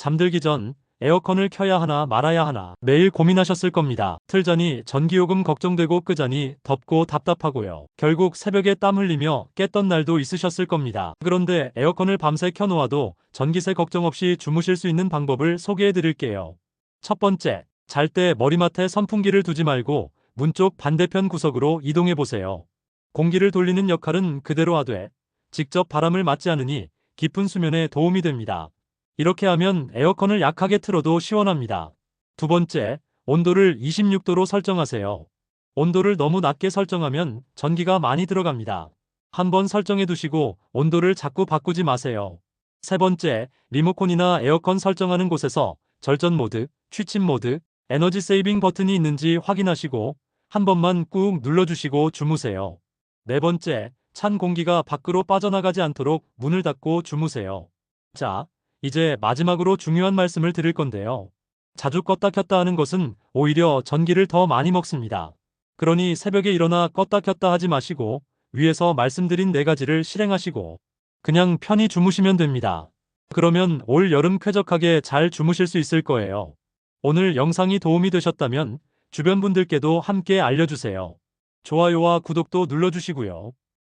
잠들기 전 에어컨을 켜야 하나 말아야 하나 매일 고민하셨을 겁니다. 틀자니 전기요금 걱정되고 끄자니 덥고 답답하고요. 결국 새벽에 땀 흘리며 깼던 날도 있으셨을 겁니다. 그런데 에어컨을 밤새 켜놓아도 전기세 걱정 없이 주무실 수 있는 방법을 소개해 드릴게요. 첫 번째, 잘 때 머리맡에 선풍기를 두지 말고 문 쪽 반대편 구석으로 이동해 보세요. 공기를 돌리는 역할은 그대로 하되 직접 바람을 맞지 않으니 깊은 수면에 도움이 됩니다. 이렇게 하면 에어컨을 약하게 틀어도 시원합니다. 두 번째, 온도를 26도로 설정하세요. 온도를 너무 낮게 설정하면 전기가 많이 들어갑니다. 한번 설정해 두시고 온도를 자꾸 바꾸지 마세요. 세 번째, 리모컨이나 에어컨 설정하는 곳에서 절전 모드, 취침 모드, 에너지 세이빙 버튼이 있는지 확인하시고 한 번만 꾹 눌러주시고 주무세요. 네 번째, 찬 공기가 밖으로 빠져나가지 않도록 문을 닫고 주무세요. 자, 이제 마지막으로 중요한 말씀을 드릴 건데요. 자주 껐다 켰다 하는 것은 오히려 전기를 더 많이 먹습니다. 그러니 새벽에 일어나 껐다 켰다 하지 마시고 위에서 말씀드린 네 가지를 실행하시고 그냥 편히 주무시면 됩니다. 그러면 올 여름 쾌적하게 잘 주무실 수 있을 거예요. 오늘 영상이 도움이 되셨다면 주변 분들께도 함께 알려주세요. 좋아요와 구독도 눌러주시고요.